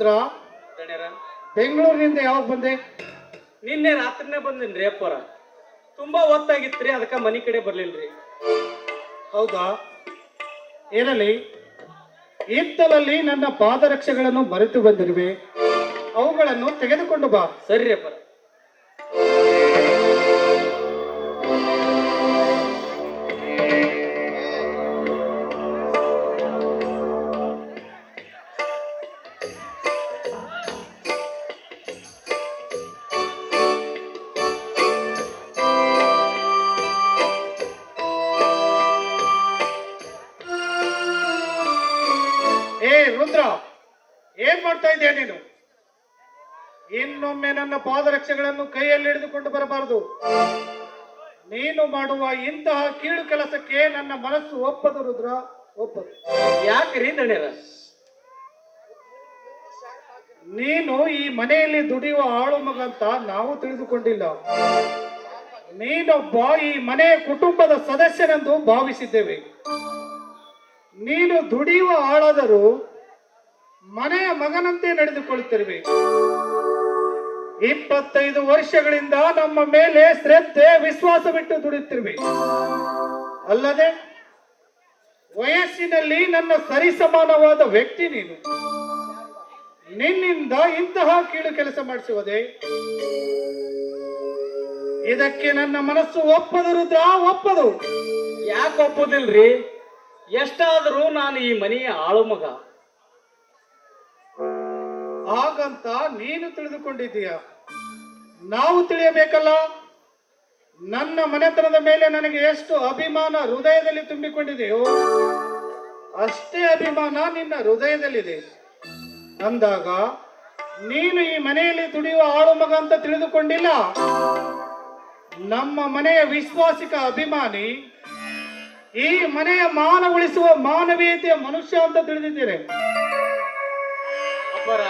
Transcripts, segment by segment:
ರುದ್ರ ದಣ್ಯರ ಬೆಂಗಳೂರಿನಿಂದ ಯಾವಾಗ ಬಂದೆ? ನಿನ್ನೆ ರಾತ್ರಿನೇ ಬಂದಿನ್ರಿ ಅಪ್ಪರ ತುಂಬಾ ಹೊತ್ತಾಗಿತ್ರಿ ಅದಕ್ಕೆ ಮನೆ ಕಡೆ ಬರ್ಲಿಲ್ರಿ. ಹೌದಾ? ಏನಲ್ಲಿ ಇತ್ತಲಲ್ಲಿ ನನ್ನ ಪಾದರಕ್ಷೆಗಳನ್ನು ಮರೆತು ಬಂದಿರುವೆ. ಅವುಗಳನ್ನು ತೆಗೆದುಕೊಂಡು ಬಾ. ಸರಿ ಅಪ್ಪರ ಪಾದರಕ್ಷೆಗಳನ್ನು ಕೈಯಲ್ಲಿ ಹಿಡಿದುಕೊಂಡು ಬರಬಾರದು. ನೀನು ಮಾಡುವ ಇಂತಹ ಕೀಳು ಕೆಲಸಕ್ಕೆ ನನ್ನ ಮನಸ್ಸು ಒಪ್ಪದು ರುದ್ರ ಒಪ್ಪದು. ಯಾಕ್ರಿ ದಣ್ಯರ ನೀನು ಈ ಮನೆಯಲ್ಲಿ ದುಡಿಯುವ ಆಳು ಮಗ ಅಂತ ನಾವು ತಿಳಿದುಕೊಂಡಿಲ್ಲ. ನೀನೊಬ್ಬ ಈ ಮನೆಯ ಕುಟುಂಬದ ಸದಸ್ಯನೆಂದು ಭಾವಿಸಿದ್ದೇವೆ. ನೀನು ದುಡಿಯುವ ಆಳಾದರೂ ಮನೆಯ ಮಗನಂತೆ ನಡೆದುಕೊಳ್ಳುತ್ತಿರುವೆ. ಇಪ್ಪತ್ತೈದು ವರ್ಷಗಳಿಂದ ನಮ್ಮ ಮೇಲೆ ಶ್ರದ್ಧೆ, ವಿಶ್ವಾಸ ಬಿಟ್ಟು ದುಡಿಯುತ್ತಿರುವೆ. ಅಲ್ಲದೆ ವಯಸ್ಸಿನಲ್ಲಿ ನನ್ನ ಸರಿಸಮಾನವಾದ ವ್ಯಕ್ತಿ ನೀನು. ನಿನ್ನಿಂದ ಇಂತಹ ಕೀಳು ಕೆಲಸ ಮಾಡಿಸುವುದೇ? ಇದಕ್ಕೆ ನನ್ನ ಮನಸ್ಸು ಒಪ್ಪದು ರುದ್ರ, ಒಪ್ಪದು. ಯಾಕೆ ಒಪ್ಪುದಿಲ್ರಿ? ಎಷ್ಟಾದರೂ ನಾನು ಈ ಮನೆಯ ಆಳು ಮಗ ಹಾಗಂತ ನೀನು ತಿಳಿದುಕೊಂಡಿದ್ದೀಯ? ನಾವು ತಿಳಿಯಬೇಕಲ್ಲ? ನನ್ನ ಮನೆತನದ ಮೇಲೆ ನನಗೆ ಎಷ್ಟು ಅಭಿಮಾನ ಹೃದಯದಲ್ಲಿ ತುಂಬಿಕೊಂಡಿದೆಯೋ, ಅಷ್ಟೇ ಅಭಿಮಾನ ನಿನ್ನ ಹೃದಯದಲ್ಲಿದೆ. ಅಂದಾಗ ನೀನು ಈ ಮನೆಯಲ್ಲಿ ದುಡಿಯುವ ಆಳು ಮಗ ಅಂತ ತಿಳಿದುಕೊಂಡಿಲ್ಲ? ನಮ್ಮ ಮನೆಯ ವಿಶ್ವಾಸಿಕ ಅಭಿಮಾನಿ, ಈ ಮನೆಯ ಮಾನ ಉಳಿಸುವ ಮಾನವೀಯತೆಯ ಮನುಷ್ಯ ಅಂತ ತಿಳಿದಿದ್ದೇನೆ. ಅಪ್ಪರ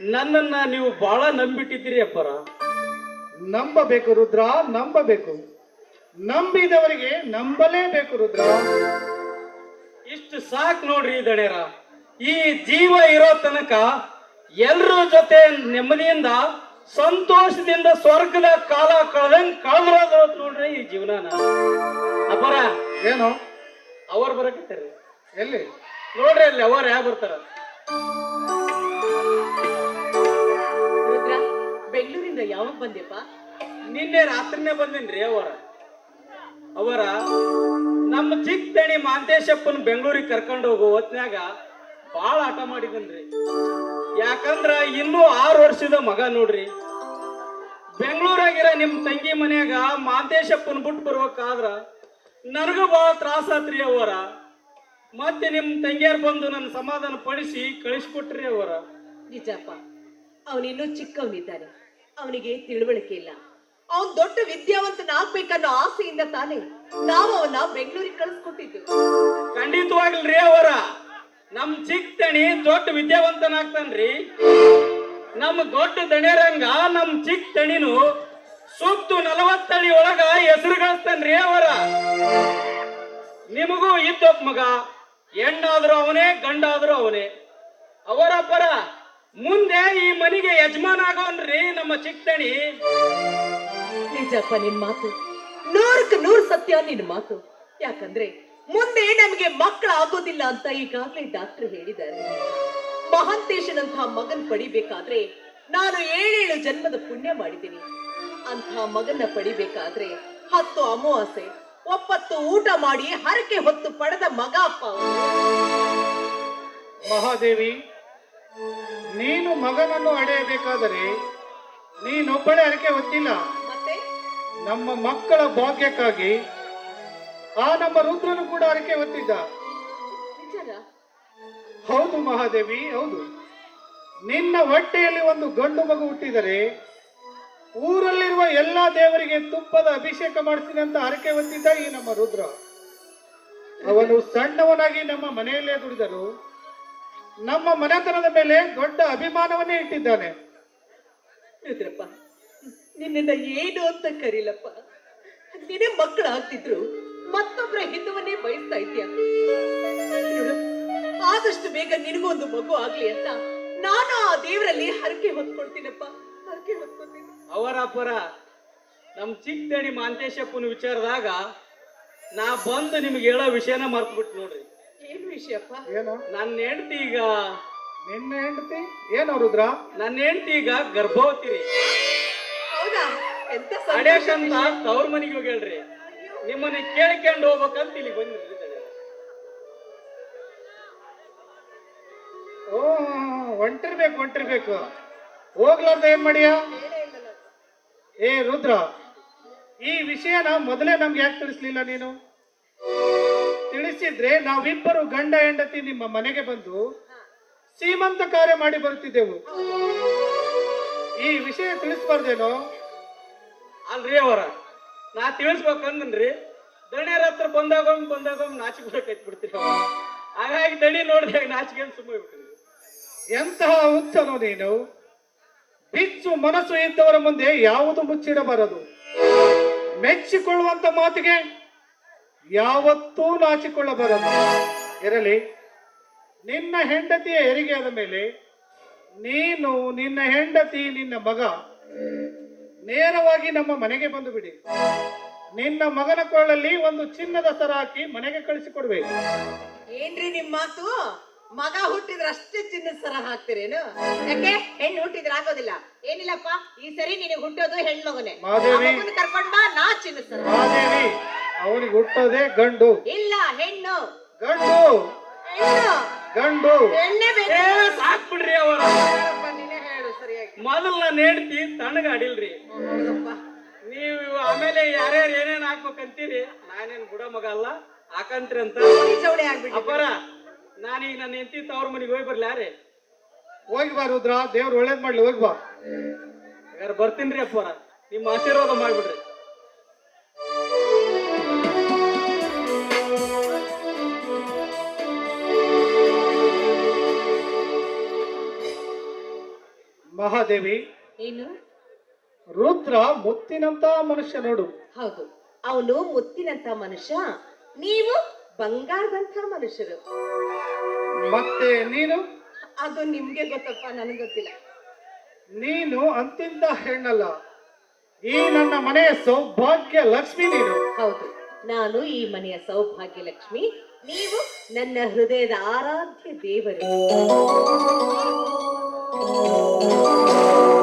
ನನ್ನನ್ನ ನೀವು ಬಹಳ ನಂಬಿಟ್ಟಿದ್ದೀರಿ ಅಪ್ಪರ. ನಂಬಬೇಕು ರುದ್ರ ನಂಬಬೇಕು. ನಂಬಿದವರಿಗೆ ನಂಬಲೇಬೇಕು ರುದ್ರ. ಇಷ್ಟು ಸಾಕು ನೋಡ್ರಿ ದಣೇರ. ಈ ಜೀವ ಇರೋ ತನಕ ಎಲ್ರ ಜೊತೆ ನೆಮ್ಮದಿಯಿಂದ ಸಂತೋಷದಿಂದ ಸ್ವರ್ಗದ ಕಾಲ ಕಳೆದಂಗ್ ಕಳೆದ್ರ ನೋಡ್ರಿ ಈ ಜೀವನ ಅಪ್ಪರ ಏನು? ಅವ್ರು ಬರಕತ್ತಾರ್ರಿ ಎಲ್ಲಿ? ನೋಡ್ರಿ ಅಲ್ಲಿ ಅವರು ಯಾವ ಬರ್ತಾರ? ಯಾವಾಗ ಬಂದಿಪ್ಪ ನಿನ್ನೆ ರಾತ್ರಿನೇ ಬಂದಿನ್ರಿ ಅವರ? ಅವರ ನಮ್ಮ ಚಿಕ್ಕ ತಣಿ ಮಾಂತೇಶಪ್ಪನ ಬೆಂಗಳೂರಿಗೆ ಕರ್ಕೊಂಡು ಹೋಗೋ ಹೊತ್ನ್ಯಾಗ ಬಾಳ ಆಟ ಮಾಡಿದನ್ರಿ. ಯಾಕಂದ್ರ ಇನ್ನೂ ಆರು ವರ್ಷದ ಮಗ ನೋಡ್ರಿ. ಬೆಂಗಳೂರಾಗಿರ ನಿಮ್ ತಂಗಿ ಮನ್ಯಾಗ ಮಾಂತೇಶಪ್ಪನ ಬಿಟ್ಟು ಬರ್ಬೇಕಾದ್ರ ನನಗೂ ಭಾಳ ತ್ರಾಸ ಆತ್ರಿ ಅವರ. ಮತ್ತೆ ನಿಮ್ ತಂಗಿಯರ್ ಬಂದು ನನ್ನ ಸಮಾಧಾನ ಪಡಿಸಿ ಕಳಿಸ್ಕೊಟ್ರಿ ಅವರ. ನಿಜಪ್ಪ, ಅವನಿನ್ನೂ ಚಿಕ್ಕವನಿದ್ದಾನೆ. ಅವನಿಗೆ ತಿಳುವಳಿಕೆ ಇಲ್ಲ. ಅವನ್ ದೊಡ್ಡ ವಿದ್ಯಾವಂತನಾಗ್ಬೇಕನ್ನೋ ಆಸೆಯಿಂದ ತಾನೇ ನಾವು ಅವನ್ನ ಬೆಂಗಳೂರಿಗೆ ಕಳಿಸ್ಕೊಟ್ಟಿದ್ದು ಖಂಡಿತವಾಗ್ಲ್ರಿ ಅವರ. ನಮ್ ಚಿಕ್ಕ ತಣಿ ದೊಡ್ಡ ವಿದ್ಯಾವಂತನಾಗ್ತಾನ್ರಿ. ನಮ್ ದೊಡ್ಡ ದಣಿಯರಂಗ ನಮ್ ಚಿಕ್ಕ ತಣಿನು ಸುತ್ತು ನಲವತ್ತಡಿ ಒಳಗ ಹೆಸರು ಗಳಿಸ್ತಾನ್ರಿ ಅವರ. ನಿಮಗೂ ಇದ್ದೊಬ್ಬ ಮಗ, ಹೆಣ್ಣಾದ್ರೂ ಅವನೇ, ಗಂಡಾದ್ರೂ ಅವನೇ. ಅವರ ಪರ ಈ ಮನೆಗೆ ಯಜಮಾನ ಆಗೋನ್ರಿ ನಮ್ಮ ಚಿಕ್ಕಣಿ ನಿಜಪ್ಪ ನಿನ್ ಮಾತು. ನೂರಕ್ಕೆ ನೂರು ಸತ್ಯ ನಿನ್ ಮಾತು. ಯಾಕಂದ್ರೆ ಮುಂದೆ ನಮ್ಗೆ ಮಕ್ಕಳು ಆಗೋದಿಲ್ಲ ಅಂತ ಈಗಾಗ್ಲೇ ಡಾಕ್ಟರ್ ಹೇಳಿದ್ದಾರೆ. ಮಹಾಂತೇಶನಂತಹ ಮಗನ್ ಪಡಿಬೇಕಾದ್ರೆ ನಾನು ಏಳೇಳು ಜನ್ಮದ ಪುಣ್ಯ ಮಾಡಿದ್ದೀನಿ. ಅಂತಹ ಮಗನ್ನ ಪಡಿಬೇಕಾದ್ರೆ ಹತ್ತು ಅಮಾವಾಸೆ ಒಪ್ಪತ್ತು ಊಟ ಮಾಡಿ ಹರಕೆ ಹೊತ್ತು ಪಡೆದ ಮಗ ಅಪ್ಪ ಮಹಾದೇವಿ ನೀನು ಮಗನನ್ನು ಅಡೆಯಬೇಕಾದರೆ ನೀನೊಬ್ಬಳೇ ಅರಕೆ ಹೊತ್ತಿಲ್ಲ. ನಮ್ಮ ಮಕ್ಕಳ ಭಾಗ್ಯಕ್ಕಾಗಿ ಆ ನಮ್ಮ ರುದ್ರನು ಕೂಡ ಅರಕೆ ಹೊತ್ತಿದ್ದ? ಹೌದು ಮಹಾದೇವಿ ಹೌದು. ನಿನ್ನ ಹೊಟ್ಟೆಯಲ್ಲಿ ಒಂದು ಗಂಡು ಮಗು ಹುಟ್ಟಿದರೆ ಊರಲ್ಲಿರುವ ಎಲ್ಲಾ ದೇವರಿಗೆ ತುಪ್ಪದ ಅಭಿಷೇಕ ಮಾಡಿಸಿದಂತ ಅಂತ ಹರಕೆ ಹೊತ್ತಿದ್ದ ಈ ನಮ್ಮ ರುದ್ರ. ಅವನು ಸಣ್ಣವನಾಗಿ ನಮ್ಮ ಮನೆಯಲ್ಲೇ ದುಡಿದರು ನಮ್ಮ ಮನೆತನದ ಮೇಲೆ ದೊಡ್ಡ ಅಭಿಮಾನವನ್ನೇ ಇಟ್ಟಿದ್ದಾನೆ. ರುದ್ರಪ್ಪ ನಿನ್ನ ಏನು ಅಂತ ಕರೀಲಪ್ಪ? ನಿನ್ನೆ ಮಕ್ಕಳು ಆಗ್ತಿದ್ರು ಮತ್ತೊಬ್ಬರ ಹಿತವನ್ನೇ ಬಯಸ್ತಾ ಇದ್ಯಾ ನೋಡು, ಆದಷ್ಟು ಬೇಗ ನಿನಗೊಂದು ಮಗು ಆಗ್ಲಿ ಅಂತ ನಾನು ಆ ದೇವರಲ್ಲಿ ಹರಕೆ ಹೊತ್ಕೊಳ್ತೀನಪ್ಪ ಹರಕೆ ಹೊತ್ಕೊಳ್ತೀನಿ. ಅವರ ಪರ ನಮ್ ಚಿಕ್ಕ ಮಾಂತೇಶಪ್ಪನ ವಿಚಾರದಾಗ ನಾ ಬಂದು ನಿಮ್ಗೆ ಹೇಳೋ ವಿಷಯನ ಮರ್ತ್ಬಿಟ್ಟು ನೋಡ್ರಿ. ಏನು ವಿಷಯಪ್ಪ? ಏನು? ನನ್ನ ಹೆಂಡತಿ ಈಗ. ನಿನ್ನ ಹೆಂಡತಿ? ಏನು ರುದ್ರ? ನನ್ನ ಹೆಂಡತಿ ಈಗ ಗರ್ಭವತಿ ರೀ ಹೌದಾ? ಎಂತ ಅಡ್ಯಾಕಂತ ತವ್ರ ಮನೆಗೆ ಹೋಗಿ ಹೇಳ್ರಿ ನಿಮ್ಮನ್ನ ಕೇಳ್ಕೊಂಡು ಹೋಗ್ಬೇಕಂತ ಇಲ್ಲಿ ಬಂದ್ರಿ ಓ ಹೊಂಟಿರ್ಬೇಕು ಹೊಂಟಿರ್ಬೇಕು. ಹೋಗ್ಲಾರ್ದ ಏನ್ ಮಾಡಿಯ? ಏ ರುದ್ರ ಈ ವಿಷಯನ ಮೊದಲೇ ನಮ್ಗೆ ಯಾಕೆ ತಿಳಿಸ್ಲಿಲ್ಲ ನೀನು? ತಿಳಿಸಿದ್ರೆ ನಾವಿಬ್ಬರು ಗಂಡ ಹೆಂಡತಿ ನಿಮ್ಮ ಮನೆಗೆ ಬಂದು ಸೀಮಂತ ಕಾರ್ಯ ಮಾಡಿ ಬರುತ್ತಿದ್ದೆವು. ಈ ವಿಷಯ ತಿಳಿಸ್ಬಾರ್ದೇನೋ? ಅಲ್ರಿ ಅವರ ನಾ ತಿಳಿಸ್ಬೇಕಂದ್ರಿ ದಣಿಯರ ಹತ್ರ ಬಂದಾಗ ಬಂದಾಗ ನಾಚಿಕೆ ಬಿಡ್ತೀರ ಹಾಗಾಗಿ ದಣಿ ನೋಡಿದಾಗ ನಾಚಿಕೆ ಸುಮ್ಮನೆ ಬಿಟ್ರಿ ಎಂತಹ ಹುಚ್ಚನು ನೀನು? ಬಿಚ್ಚು ಮನಸ್ಸು ಇದ್ದವರ ಮುಂದೆ ಯಾವುದು ಮುಚ್ಚಿಡಬಾರದು? ಮೆಚ್ಚಿಕೊಳ್ಳುವಂತ ಮಾತಿಗೆ ಯಾವತ್ತೂ ನಾಚಿಕೊಳ್ಳಬಾರದು. ಇರಲಿ ನಿನ್ನ ಹೆಂಡತಿಯ ಹೆರಿಗೆ ಆದ ಮೇಲೆ ನೀನು ನಿನ್ನ ಹೆಂಡತಿ ನಿನ್ನ ಮಗ ನೇರವಾಗಿ ನಮ್ಮ ಮನೆಗೆ ಬಂದು ಬಿಡಿ. ನಿನ್ನ ಮಗನ ಕೊಳ್ಳಲ್ಲಿ ಒಂದು ಚಿನ್ನದ ಸರ ಹಾಕಿ ಮನೆಗೆ ಕಳಿಸಿಕೊಡ್ಬೇಕು ಏನ್ರಿ ನಿಮ್ ಮಾತು? ಮಗ ಹುಟ್ಟಿದ್ರ ಅಷ್ಟೇ ಚಿನ್ನದ ಸರ ಹಾಕ್ತಿರೇನು? ಯಾಕೆ? ಹೆಣ್ಣು ಹುಟ್ಟಿದ್ರ ಆಗೋದಿಲ್ಲ. ಏನಿಲ್ಲಪ್ಪ ಈ ಸರಿ ನಿನಗೆ ಹುಟ್ಟೋದು ಹೆಣ್ಣು ಮಾದೇವಿ. ಕರ್ಕೊಂಡ್ ಬಾ ನಾ ಚಿನ್ನದ ಸರ ಮಾದೇವಿ. ಅವನಿಗೆ ಹುಟ್ಟೋದೇ ಗಂಡು. ಇಲ್ಲ ಹೆಣ್ಣು. ಗಂಡು. ಹೆಣ್ಣು. ಗಂಡು. ಹೆಣ್ಣೆ ಬೇಕು. ಏ ಸಾಕ್ ಬಿಡ್ರಿ ಅವರ ನೀನೇ ಹೇಳು ಸರಿಯಾಗಿ. ಮೊದಲು ನಾನು ಹೇಳ್ತಿ ತಣ್ಣಗ ಆಡಿಲ್ರಿ ನೀವು ಆಮೇಲೆ ಯಾರ್ಯಾರು ಏನೇನ್ ಹಾಕ್ಬೇಕಂತೀರಿ? ನಾನೇನ್ ಬುಡ ಮಗ ಅಲ್ಲ ಹಾಕಂತ್ರಿ ಅಂತ. ಈ ಚೌಳಿ ಆಗ್ಬಿಟ್ಟು ಅಪ್ಪರ ನಾನೀಗ ನನ್ನ ಹೆಂಡತಿ ತವ್ರ ಮನೆಗೆ ಹೋಗಿ ಯಾರೇ? ಹೋಗಿ ಬಾ ರುದ್ರ ದೇವ್ರು ಒಳ್ಳೇದ್ ಮಾಡ್ಲಿ ಹೋಗಿ ಬಾ. ಬರ್ತೀನಿ ರೀ ಅಪ್ಪರ ನಿಮ್ಮ ಆಶೀರ್ವಾದ ಮಾಡ್ಬಿಡ್ರಿ. ಮಹಾದೇವಿ ಏನು? ರುದ್ರ ಮುತ್ತಿನಂತ ಮನುಷ್ಯ ನೋಡು. ಹೌದು. ಅವನು ಮುತ್ತಿನಂತ ಮನುಷ್ಯ ನೀವು ಬಂಗಾರದಂತ ಮನುಷ್ಯರು. ಮತ್ತೆ ನೀನು? ಅದು ನಿಮ್ಗೆ ಗೊತ್ತಪ್ಪ ನನಗೆ ಗೊತ್ತಿಲ್ಲ. ನೀನು ಅಂತಿಂತ ಹೆಣ್ಣಲ್ಲ. ಈ ನನ್ನ ಮನೆಯ ಸೌಭಾಗ್ಯ ಲಕ್ಷ್ಮಿ ನೀನು. ಹೌದು. ನಾನು ಈ ಮನೆಯ ಸೌಭಾಗ್ಯ ಲಕ್ಷ್ಮಿ ನೀವು ನನ್ನ ಹೃದಯದ ಆರಾಧ್ಯ ದೇವರು. Música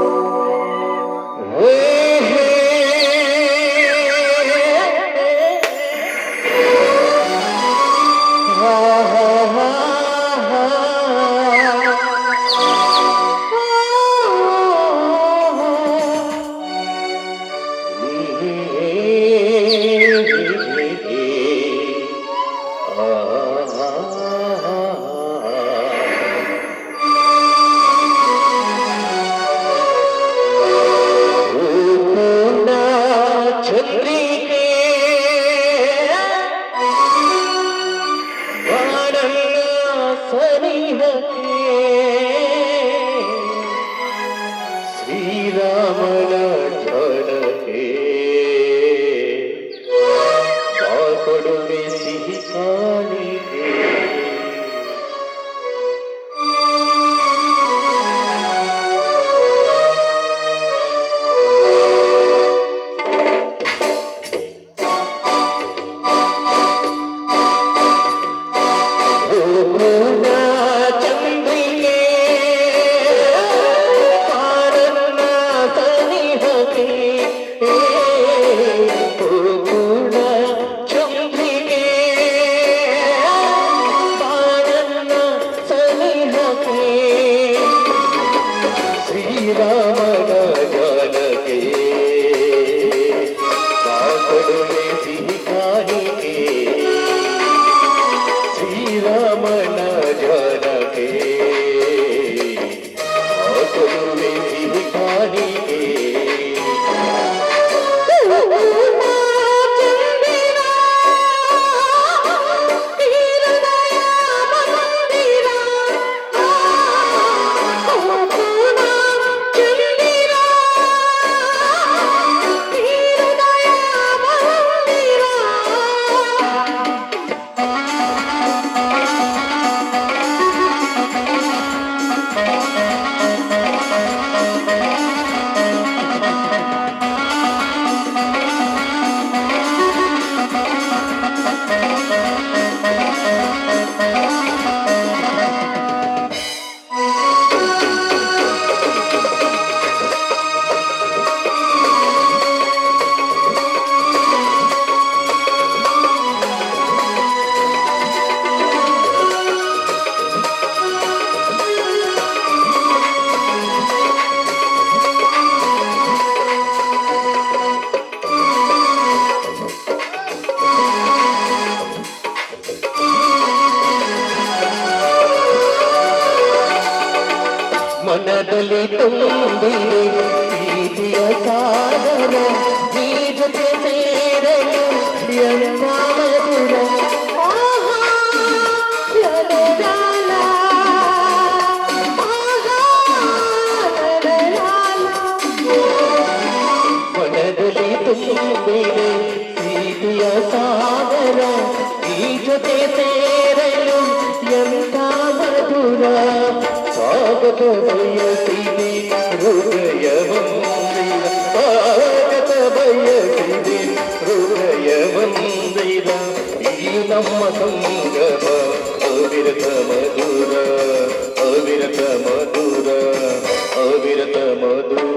ಕಡಲೆ ತುಂಬಿ ಪ್ರೀತಿಯ ಸಾಗರ ನೀ ಜೊತೆ ಸೇರಲು ಎಂದಾಮದುರ ಕಡಲೆ ತುಂಬಿ ಪ್ರೀತಿಯ ಸಾಗರ ನೀ ಜೊತೆ ಸೇರಲು ಎಂದ ಮಧುರ పాకతమయ సిరి హృదయమందిర పాకతమయ సిరి హృదయమందిర ఈ నమ్మ సంగమ అవిరత మధుర అవిరత మధుర అవిరత మధుర.